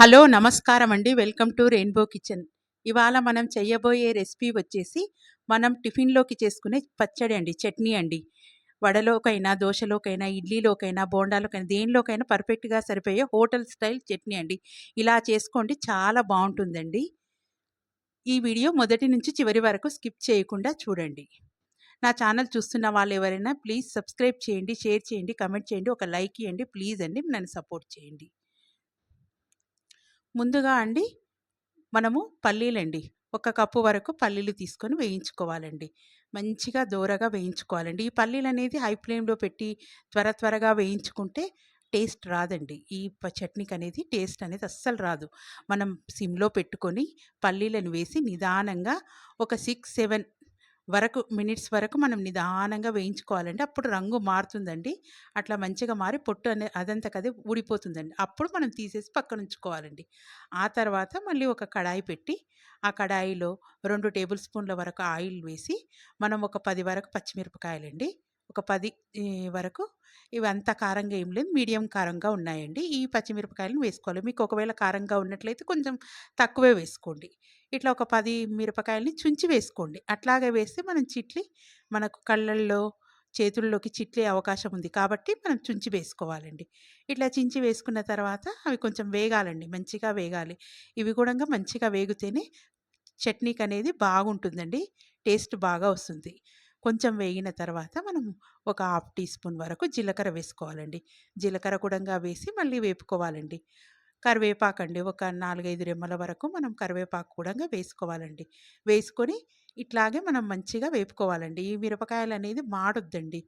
Hello నమస్కారం అండి welcome to rainbow kitchen. ఇవాళ మనం చేయబోయే రెసిపీ వచ్చేసి మనం టిఫిన్లోకి చేసుకునే పచ్చడి అండి చట్నీ అండి. వడలోకైనా దోశలోకైనా ఇడ్లీలోకైనా బోండాలోకైనా దేనిలోకైనా పర్ఫెక్ట్గా సరిపోయే హోటల్ స్టైల్ చట్నీ అండి. ఇలా చేసుకోండి చాలా బాగుంటుందండి. ఈ వీడియో మొదటి నుంచి చివరి వరకు స్కిప్ చేయకుండా చూడండి. నా ఛానల్ చూస్తున్న వాళ్ళు ఎవరైనా ప్లీజ్ సబ్స్క్రైబ్ చేయండి షేర్ చేయండి కమెంట్ చేయండి ఒక లైక్ ఇవ్వండి ప్లీజ్ అండి నన్ను సపోర్ట్ చేయండి. ముందుగా అండి మనము పల్లీలండి. ఒక కప్పు వరకు పల్లీలు తీసుకొని వేయించుకోవాలండి. మంచిగా దూరగా వేయించుకోవాలండి. ఈ పల్లీలు అనేది హై ఫ్లేమ్లో పెట్టి త్వర త్వరగా వేయించుకుంటే టేస్ట్ రాదండి. ఈ చట్నీకి అనేది టేస్ట్ అనేది అస్సలు రాదు. మనం సిమ్లో పెట్టుకొని పల్లీలను వేసి నిదానంగా ఒక సిక్స్ సెవెన్ వరకు మినిట్స్ వరకు మనం నిదానంగా వేయించుకోవాలండి అప్పుడు రంగు మారుతుందండి. అట్లా మంచిగా మారి పొట్టు అనే అదంతా కదే ఊడిపోతుందండి. అప్పుడు మనం తీసేసి పక్కన ఉంచుకోవాలండి ఆ తర్వాత మళ్ళీ ఒక కడాయి పెట్టి ఆ కడాయిలో రెండు టేబుల్ స్పూన్ల వరకు ఆయిల్ వేసి మనం ఒక పది వరకు పచ్చిమిరపకాయలండి. ఒక పది వరకు ఇవి అంత కారంగా ఏం లేదు మీడియం కారంగా ఉన్నాయండి. ఈ పచ్చిమిరపకాయలను వేసుకోవాలి. మీకు ఒకవేళ కారంగా ఉన్నట్లయితే కొంచెం తక్కువే వేసుకోండి. ఇట్లా ఒక పది మిరపకాయలని చుంచి వేసుకోండి. అట్లాగే వేస్తే మనం చిట్లి మనకు కళ్ళల్లో చేతుల్లోకి చిట్లే అవకాశం ఉంది కాబట్టి మనం చుంచి వేసుకోవాలండి. ఇట్లా చించి వేసుకున్న తర్వాత అవి కొంచెం వేగాలండి మంచిగా వేగాలి. ఇవి కూడా మంచిగా వేగితేనే చట్నీకి అనేది బాగుంటుందండి టేస్ట్ బాగా వస్తుంది. కొంచెం వేగిన తర్వాత మనం ఒక హాఫ్ టీ స్పూన్ వరకు జీలకర్ర వేసుకోవాలండి. జీలకర్ర కూడా వేసి మళ్ళీ వేపుకోవాలండి. కరివేపాకు అండి ఒక నాలుగైదు రెమ్మల వరకు మనం కరివేపాకు కూడా వేసుకోవాలండి. వేసుకొని ఇట్లాగే మనం మంచిగా వేపుకోవాలండి. ఈ మిరపకాయలు అనేది మాడొద్దండి.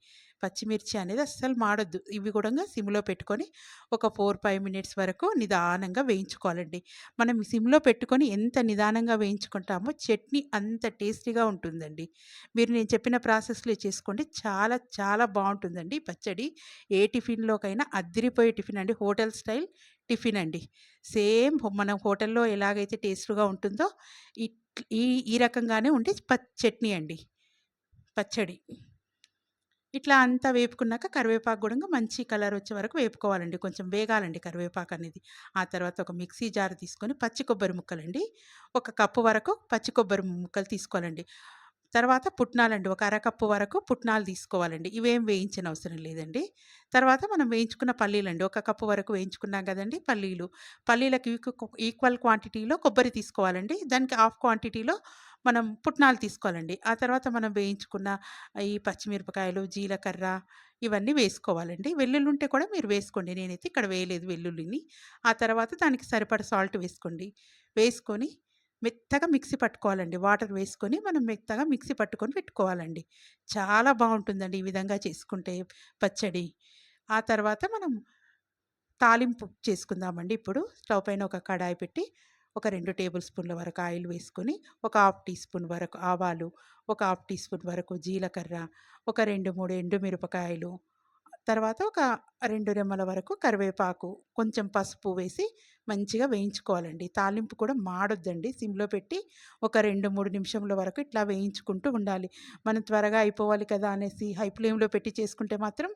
పచ్చిమిర్చి అనేది అస్సలు మాడొద్దు. ఇవి కూడా సిమ్లో పెట్టుకొని ఒక ఫోర్ ఫైవ్ మినిట్స్ వరకు నిదానంగా వేయించుకోవాలండి. మనం సిమ్లో పెట్టుకొని ఎంత నిదానంగా వేయించుకుంటామో చట్నీ అంత టేస్టీగా ఉంటుందండి. మీరు నేను చెప్పిన ప్రాసెస్లో చేసుకోండి. చాలా చాలా బాగుంటుందండి. పచ్చడి ఏ టిఫిన్లోకైనా అద్దరిపోయే టిఫిన్ అండి. హోటల్ స్టైల్ టిఫిన్ అండి. సేమ్ మనం హోటల్లో ఎలాగైతే టేస్ట్గా ఉంటుందో ఈ ఈ ఈ రకంగానే ఉండే ప చట్నీ అండి. పచ్చడి. ఇట్లా అంతా వేపుకున్నాక కరివేపాకు కూడా మంచి కలర్ వచ్చే వరకు వేపుకోవాలండి. కొంచెం వేగాలండి కరివేపాకు అనేది. ఆ తర్వాత ఒక మిక్సీ జార్ తీసుకొని పచ్చి కొబ్బరి ముక్కలండి. ఒక కప్పు వరకు పచ్చి కొబ్బరి ముక్కలు తీసుకోవాలండి. తర్వాత పుట్నాలండి. ఒక అరకప్పు వరకు పుట్నాలు తీసుకోవాలండి. ఇవేం వేయించిన అవసరం లేదండి. తర్వాత మనం వేయించుకున్న పల్లీలండి. ఒక కప్పు వరకు వేయించుకున్నాం కదండి పల్లీలు. పల్లీలకు ఈక్వల్ క్వాంటిటీలో కొబ్బరి తీసుకోవాలండి. దానికి హాఫ్ క్వాంటిటీలో మనం పుట్నాలు తీసుకోవాలండి. ఆ తర్వాత మనం వేయించుకున్న ఈ పచ్చిమిరపకాయలు జీలకర్ర ఇవన్నీ వేసుకోవాలండి. వెల్లుల్లి ఉంటే కూడా మీరు వేసుకోండి. నేనైతే ఇక్కడ వేయలేదు వెల్లుల్లిని. ఆ తర్వాత దానికి సరిపడ సాల్ట్ వేసుకోండి. వేసుకొని మెత్తగా మిక్సీ పట్టుకోవాలండి. వాటర్ వేసుకొని మనం మెత్తగా మిక్సీ పట్టుకొని పెట్టుకోవాలండి. చాలా బాగుంటుందండి ఈ విధంగా చేసుకుంటే పచ్చడి. ఆ తర్వాత మనం తాలింపు చేసుకుందామండి ఇప్పుడు. స్టవ్ పైన ఒక కడాయి పెట్టి ఒక రెండు టేబుల్ స్పూన్ల వరకు ఆయిల్ వేసుకొని ఒక హాఫ్ టీ స్పూన్ వరకు ఆవాలు ఒక హాఫ్ టీ స్పూన్ వరకు జీలకర్ర ఒక రెండు మూడు ఎండుమిరపకాయలు తర్వాత ఒక రెండు రెమ్మల వరకు కరివేపాకు కొంచెం పసుపు వేసి మంచిగా వేయించుకోవాలండి. తాలింపు కూడా మాడొద్దండి. సిమ్లో పెట్టి ఒక రెండు మూడు నిమిషంల వరకు ఇట్లా వేయించుకుంటూ ఉండాలి. మనం త్వరగా అయిపోవాలి కదా అనేసి హై ఫ్లేమ్లో పెట్టి చేసుకుంటే మాత్రం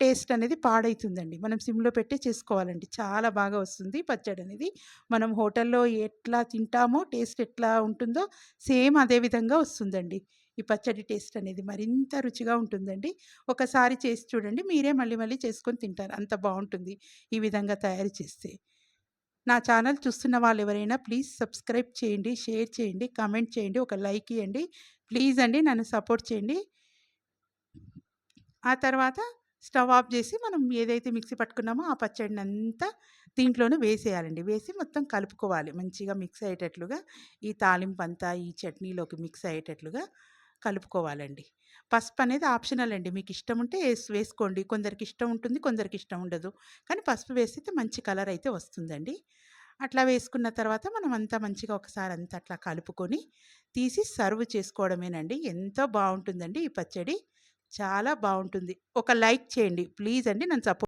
టేస్ట్ అనేది పాడవుతుందండి మనం సిమ్లో పెట్టి చేసుకోవాలండి. చాలా బాగా వస్తుంది పచ్చడి అనేది. మనం హోటల్లో ఎట్లా తింటామో టేస్ట్ ఎట్లా ఉంటుందో సేమ్ అదే విధంగా వస్తుందండి. ఈ పచ్చడి టేస్ట్ అనేది మరింత రుచిగా ఉంటుందండి. ఒకసారి చేసి చూడండి మీరే మళ్ళీ మళ్ళీ చేసుకొని తింటారు. అంత బాగుంటుంది ఈ విధంగా తయారు చేస్తే. నా ఛానల్ చూస్తున్న వాళ్ళు ఎవరైనా ప్లీజ్ సబ్స్క్రైబ్ చేయండి షేర్ చేయండి కామెంట్ చేయండి ఒక లైక్ ఇవ్వండి ప్లీజ్ అండి నన్ను సపోర్ట్ చేయండి. ఆ తర్వాత స్టవ్ ఆఫ్ చేసి మనం ఏదైతే మిక్సీ పట్టుకున్నామో ఆ పచ్చడిని అంతా దీంట్లోనే వేసేయాలండి. వేసి మొత్తం కలుపుకోవాలి. మంచిగా మిక్స్ అయ్యేటట్లుగా ఈ తాలింపు అంతా ఈ చట్నీలోకి మిక్స్ అయ్యేటట్లుగా కలుపుకోవాలండి. పసుపు అనేది ఆప్షనల్ అండి. మీకు ఇష్టం ఉంటే వేసుకోండి. కొందరికి ఇష్టం ఉంటుంది కొందరికి ఇష్టం ఉండదు. కానీ పసుపు వేస్తే మంచి కలర్ అయితే వస్తుందండి. అట్లా వేసుకున్న తర్వాత మనం అంతా మంచిగా ఒకసారి అంతా అట్లా కలుపుకొని తీసి సర్వ్ చేసుకోవడమేనండి. ఎంతో బాగుంటుందండి ఈ పచ్చడి. చాలా బాగుంటుంది. ఒక లైక్ చేయండి. ప్లీజ్ అండి. నన్ను సపోర్ట్